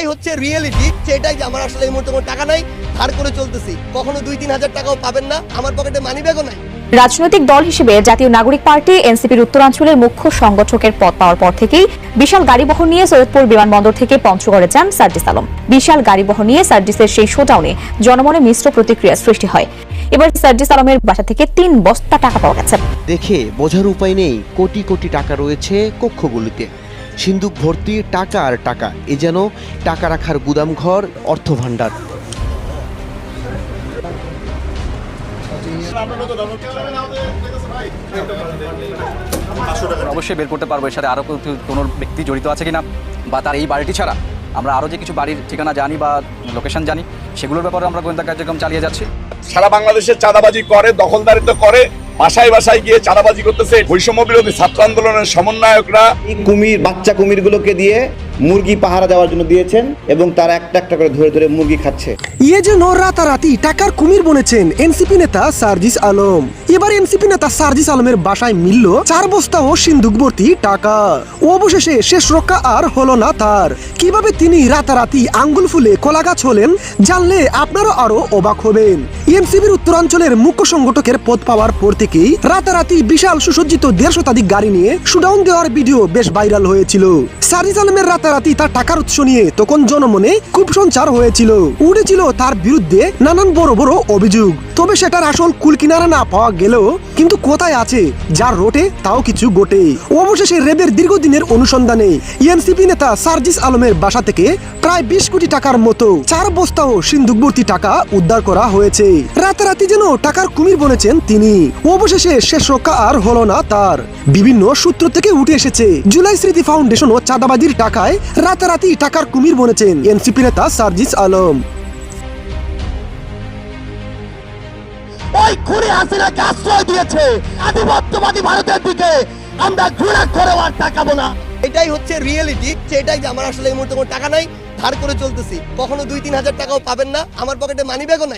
এটাই হচ্ছে রিয়েলিটি সেটাই যে আমার আসলে এই মুহূর্তে কোনো টাকা নাই ধার করে চলতেছি। কখনো দুই তিন হাজার টাকাও পাবেন না আমার পকেটে মানি ব্যাগও নাই। রাজনৈতিক দল হিসেবে জাতীয় নাগরিক পার্টি এনসিপির উত্তরাঞ্চলের মুখ্য সংগঠকের পদ পাওয়ার পর থেকেই বিশাল গাড়িবহর নিয়ে সৈয়দপুর বিমানবন্দর থেকে পঞ্চগড়ে যান সার্জিস আলম। বিশাল গাড়িবহর নিয়ে সার্জিসের সেই শোডাউনে জনমনে মিশ্র প্রতিক্রিয়া সৃষ্টি হয়। এবার সার্জিস আলমের বাসা থেকে তিন বস্তা টাকা পাওয়া গেছে। দেখে বোঝার উপায় নেই কোটি কোটি টাকা রয়েছে কক্ষগুলিতে। সিন্দুক ভর্তি, টাকা আর টাকা। এ যেন টাকা রাখার গুদামঘর অর্থ ভাণ্ডার অবশ্যই বের করতে পারব, এর সাথে আরও কোনো ব্যক্তি জড়িত আছে কিনা বা তার এই বাড়িটি ছাড়া। আমরা আরও যে কিছু বাড়ির ঠিকানা জানি বা লোকেশন জানি, সেগুলোর ব্যাপারে আমরা গোয়েন্দা কার্যক্রম চালিয়ে যাচ্ছি। সারা বাংলাদেশে চাঁদাবাজি করে দখলদারিত্ব করে বাসায় বাসায় গিয়ে চাঁদাবাজি করতেছে বৈষম্য বিরোধী ছাত্র আন্দোলনের সমন্বয়করা। কুমির বাচ্চা কুমিরগুলোকে দিয়ে মুরগি পাহারা দেওয়ার জন্য দিয়েছেন এবং তারা একটা একটা করে ধরে ধরে মুরগি খাচ্ছে। ইয়ে যে যেন রাতারাতি টাকার কুমির বনেছেন এনসিপি নেতা সার্জিস আলম। এবার এনসিপি নেতা সার্জিস আলমের বাসায় মিলল চার বস্তা ও সিন্ধুক ভর্তি টাকা। অবশেষে শেষ রক্ষা আর হলো না তার। কীভাবে তিনি রাতারাতি আঙ্গুল ফুলে কলাগাছ হলেন জানলে আপনারা আরও অবাক হবেন। এনসিপির উত্তরাঞ্চলের মুখ্য সংগঠকের পদ পাওয়ার পর থেকেই রাতারাতি বিশাল সুসজ্জিত দেড় শতাধিক গাড়ি নিয়ে শুডাউন দেওয়ার ভিডিও বেশ ভাইরাল হয়েছিল। সারিজ আলমের রাতারাতি তার টাকার উৎস নিয়ে তখন জনমনে খুব সঞ্চার হয়েছিল। উঠেছিল তার বিরুদ্ধে নানান বড় বড় অভিযোগ। তবে সেটার আসল কুল কিনারা না পাওয়া গেলেও কিন্তু কোথায় আছে, যার রোটে তাও কিছু গোটে অবশেষে রেবের দীর্ঘদিনের অনুসন্ধানে এনসিপি নেতা সার্জিস আলমের বাসা থেকে প্রায় বিশ কোটি টাকার মতো চার বস্তাও সিন্ধুকবর্তী টাকা উদ্ধার করা হয়েছে। রাতারাতি যেন টাকার কুমির বনেছেন তিনি। অবশেষে শেষ রক্ষা আর হলো না তার। বিভিন্ন সূত্র থেকে উঠে এসেছে, জুলাই স্মৃতি ফাউন্ডেশন ও চাঁদাবাজির টাকায় রাতারাতি টাকার কুমির বনেছেন এনসিপি নেতা সার্জিস আলম। ওই খুনি হাসিনাকে আশ্রয় দিয়েছে? আধিপত্যবাদী ভারতের দিকে আমরা ঘুরে করে আর তাকাবো না। এটাই হচ্ছে রিয়েলিটি সেটাই যে আমার আসলে এই মুহূর্তে কোনো টাকা নাই, ধার করে চলতেছি। কখনো দুই তিন হাজার টাকাও পাবেন না, আমার পকেটে মানি ব্যাগও নাই।